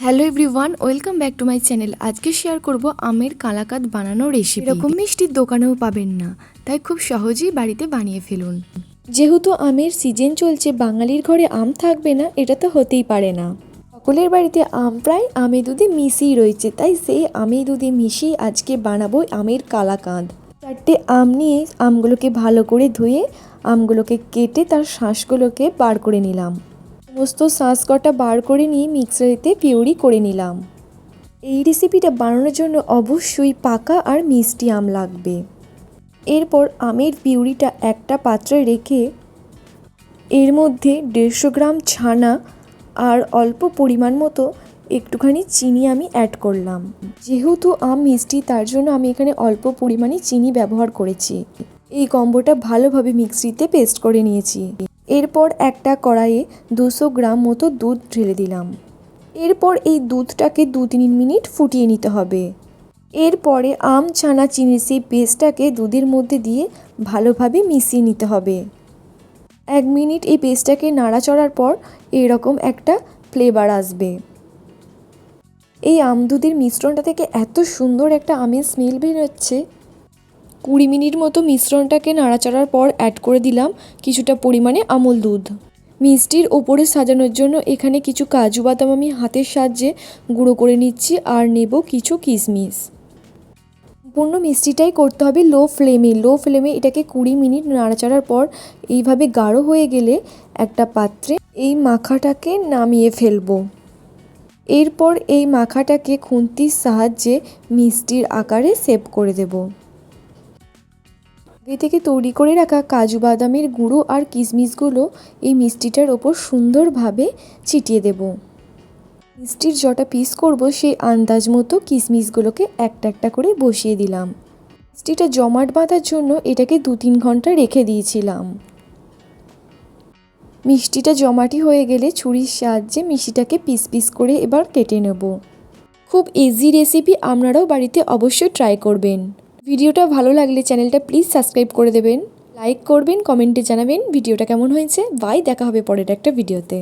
Hello everyone, welcome back to my channel. আজকে share করব আমের কালাকাদ বানানোর রেসিপি এরকম মিষ্টির দোকানেও পাবেন না, তাই খুব সহজেই বাড়িতে বানিয়ে ফেলুন। যেহেতু আমের সিজন চলছে, বাঙালির ঘরে আম থাকবে না, এটা তো হতেই পারে না। সকলের বাড়িতে আম প্রায় আমে দুধে মিশিয়ে রয়েছে, তাই সেই আমে দুধে মিশিয়ে আজকে বানাবো আমের কালাকাঁদ। চারটে আম নিয়ে আমগুলোকে ভালো করে ধুয়ে আমগুলোকে কেটে তার শাঁসগুলোকে বার করে নিলাম। সমস্ত শাঁস কটা বার করে নিয়ে মিক্সারিতে পিউরি করে নিলাম। এই রেসিপিটা বানানোর জন্য অবশ্যই পাকা আর মিষ্টি আম লাগবে। এরপর আমের পিউরিটা একটা পাত্রে রেখে এর মধ্যে দেড়শো গ্রাম ছানা আর অল্প পরিমাণ মতো একটুখানি চিনি আমি অ্যাড করলাম। যেহেতু আম মিষ্টি, তার জন্য আমি এখানে অল্প পরিমাণে চিনি ব্যবহার করেছি। এই কম্বোটা ভালোভাবে মিক্সিতে পেস্ট করে নিয়েছি। এরপর একটা কড়াইয়ে দুশো গ্রাম মতো দুধ ঢেলে দিলাম। এরপর এই দুধটাকে দু তিন মিনিট ফুটিয়ে নিতে হবে। এরপরে আম, ছানা, চিনির সেই পেস্টটাকে দুধের মধ্যে দিয়ে ভালোভাবে মিশিয়ে নিতে হবে। এক মিনিট এই পেস্টটাকে নাড়াচড়ার পর এরকম একটা ফ্লেভার আসবে। এই আম দুধের মিশ্রণটা থেকে এত সুন্দর একটা আমের স্মেল বেরোচ্ছে। কুড়ি মিনিট মতো মিশ্রণটাকে নাড়াচাড়ার পর অ্যাড করে দিলাম কিছুটা পরিমাণে আমল দুধ। মিষ্টির ওপরে সাজানোর জন্য এখানে কিছু কাজু বাদাম আমি হাতের সাহায্যে গুঁড়ো করে নিচ্ছি আর নেব কিছু কিশমিশ। সম্পূর্ণ মিষ্টিটাই করতে হবে লো ফ্লেমে। লো ফ্লেমে এটাকে কুড়ি মিনিট নাড়াচাড়ার পর এইভাবে গাঢ় হয়ে গেলে একটা পাত্রে এই মাখাটাকে নামিয়ে ফেলব। এরপর এই মাখাটাকে খুন্তির সাহায্যে মিষ্টির আকারে সেভ করে দেব। আগে থেকে তৈরি করে রাখা কাজু বাদামের গুঁড়ো আর কিশমিশগুলো এই মিষ্টিটার ওপর সুন্দরভাবে ছিটিয়ে দেবো। মিষ্টির যটা পিস করব সেই আন্দাজ মতো কিশমিশগুলোকে একটা একটা করে বসিয়ে দিলাম। মিষ্টিটা জমাট বাঁধার জন্য এটাকে দু তিন ঘণ্টা রেখে দিয়েছিলাম। মিষ্টিটা জমাটি হয়ে গেলে ছুরির সাহায্যে মিষ্টিটাকে পিস পিস করে এবার কেটে নেব। খুব ইজি রেসিপি আপনারাও বাড়িতে অবশ্যই ট্রাই করবেন। ভিডিওটা ভালো লাগলে চ্যানেলটা প্লিজ সাবস্ক্রাইব করে দেবেন। লাইক করবেন, কমেন্টে জানাবেন ভিডিওটা কেমন হয়েছে। বাই, দেখা হবে পরের একটা ভিডিওতে।